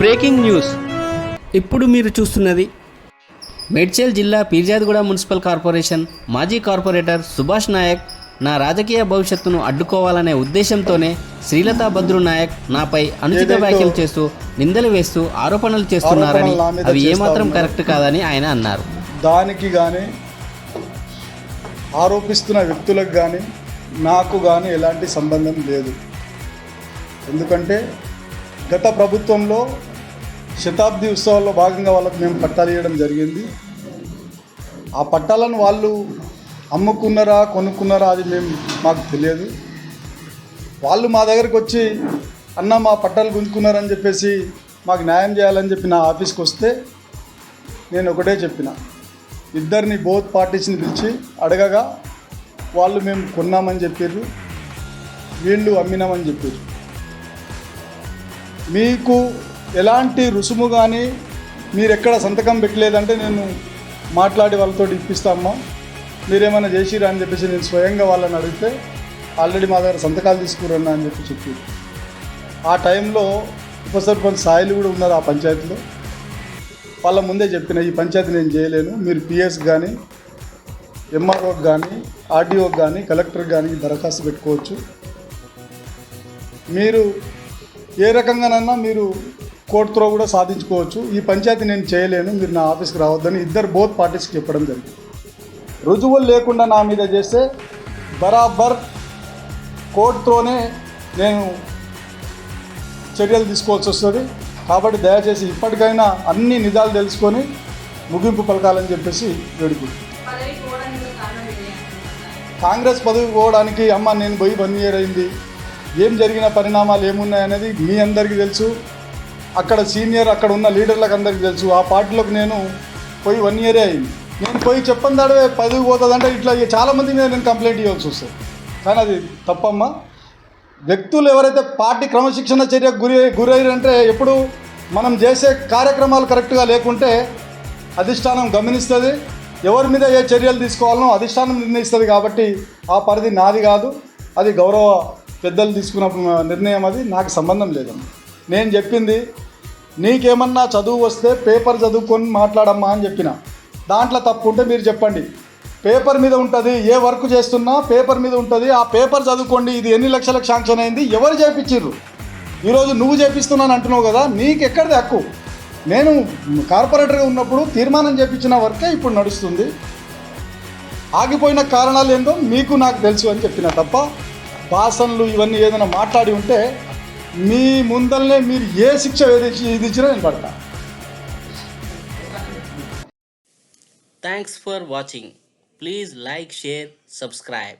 Breaking news. ఇప్పుడు మీరు చూస్తున్నది మేడ్చల్ జిల్లా పీర్జాదిగూడ మున్సిపల్ కార్పొరేషన్ మాజీ కార్పొరేటర్ సుభాష్ నాయక్ నా రాజకీయ భవిష్యత్తును అడ్డుకోవాలనే ఉద్దేశంతోనే శ్రీలతా బద్రు నాయక్ నాపై అనుచిత వ్యాఖ్యలు చేస్తూ నిందలు వేస్తూ ఆరోపణలు చేస్తున్నారని అవి ఏమాత్రం. కరెక్ట్ కాదని ఆయన అన్నారు. దానికి కానీ ఆరోపిస్తున్న వ్యక్తులకు కానీ నాకు కానీ ఎలాంటి సంబంధం లేదు. ఎందుకంటే గత ప్రభుత్వంలో శతాబ్ది ఉత్సవాల్లో భాగంగా వాళ్ళకు మేము పట్టాలు ఇవ్వడం జరిగింది. ఆ పట్టాలను వాళ్ళు అమ్ముకున్నారా కొనుక్కున్నారా అది మేము మాకు తెలియదు. వాళ్ళు మా దగ్గరికి వచ్చి అన్న మా పట్టాలు గుంజుకున్నారని చెప్పేసి మాకు న్యాయం చేయాలని చెప్పి నా ఆఫీస్కి వస్తే నేను ఒకటే చెప్పిన. ఇద్దరిని బోత్ పార్టీస్ని పిలిచి అడగగా వాళ్ళు మేము కొన్నామని చెప్పారు వీళ్ళు అమ్మినామని చెప్పారు మీకు ఎలాంటి రుసుము కానీ మీరు ఎక్కడ సంతకం పెట్టలేదంటే నేను మాట్లాడి వాళ్ళతో ఇప్పిస్తామా మీరేమైనా చేసిరా అని చెప్పేసి నేను స్వయంగా వాళ్ళని అడిగితే ఆల్రెడీ మా దగ్గర సంతకాలు తీసుకురన్నా అని చెప్పి చెప్పి. ఆ టైంలో ఉప సర్పంచ్ సాయిలు కూడా ఉన్నారు ఆ పంచాయతీలో. వాళ్ళ ముందే చెప్పిన ఈ పంచాయతీ నేను చేయలేను. మీరు పిఎస్ కానీ ఎంఆర్ఓకి కానీ ఆర్డీఓకి కానీ కలెక్టర్ కానీ దరఖాస్తు పెట్టుకోవచ్చు. మీరు ఏ రకంగానన్నా మీరు కోర్టు త్రో కూడా సాధించుకోవచ్చు. ఈ పంచాయతీ నేను చేయలేను మీరు నా ఆఫీస్కి రావద్దని ఇద్దరు బోత్ పార్టీస్కి చెప్పడం జరిగింది. రుజువులు లేకుండా నా మీద చేస్తే బరాబర్ కోర్టుతోనే నేను చర్యలు తీసుకోవాల్సి వస్తుంది. కాబట్టి దయచేసి ఇప్పటికైనా అన్ని నిజాలు తెలుసుకొని ముగింపు పలకాలని చెప్పేసి అనుకుంటున్నాను. కాంగ్రెస్ పదవి పోవడానికి అమ్మ నేను పోయి వన్ ఇయర్ అయింది. ఏం జరిగిన పరిణామాలు ఏమున్నాయనేది మీ అందరికీ తెలుసు. అక్కడ సీనియర్ అక్కడ ఉన్న లీడర్లకు అందరికీ తెలుసు. ఆ పార్టీలోకి నేను పోయి వన్ ఇయరే అయింది. నేను పోయి చెప్పని దాడే పదవి పోతుందంటే ఇట్లా చాలామంది మీద నేను కంప్లైంట్ ఇవ్వాల్సి వస్తుంది. కానీ అది తప్పమ్మా. వ్యక్తులు ఎవరైతే పార్టీ క్రమశిక్షణ చర్యకు గురి గురయ్యారంటే ఎప్పుడు మనం చేసే కార్యక్రమాలు కరెక్ట్గా లేకుంటే అధిష్టానం గమనిస్తుంది. ఎవరి మీద ఏ చర్యలు తీసుకోవాలనో అధిష్టానం నిర్ణయిస్తుంది కాబట్టి ఆ పరిధి నాది కాదు. అది గౌరవ పెద్దలు తీసుకున్న నిర్ణయం అది. నాకు సంబంధం లేదమ్మా. నేను చెప్పింది నీకేమన్నా చదువు వస్తే పేపర్ చదువుకొని మాట్లాడమ్మా అని చెప్పిన. దాంట్లో తప్పు ఉంటే మీరు చెప్పండి. పేపర్ మీద ఉంటుంది ఏ వర్క్ చేస్తున్నా పేపర్ మీద ఉంటుంది ఆ పేపర్ చదువుకోండి ఇది ఎన్ని లక్షలకు శాంక్షన్ అయింది ఎవరు చేపించిర్రు? ఈరోజు నువ్వు చేపిస్తున్నాను అంటున్నావు కదా నీకు ఎక్కడిది హక్కు? నేను కార్పొరేటర్గా ఉన్నప్పుడు తీర్మానం చేపించిన వర్కే ఇప్పుడు నడుస్తుంది. ఆగిపోయిన కారణాలు ఏందో మీకు నాకు తెలుసు అని చెప్పిన తప్ప భాషలు ఇవన్నీ ఏదైనా మాట్లాడి ఉంటే మీ ముందల్నే మీరు ఏ శిక్ష విధించి విధించినా నేను పడతా. Thanks for watching please like share subscribe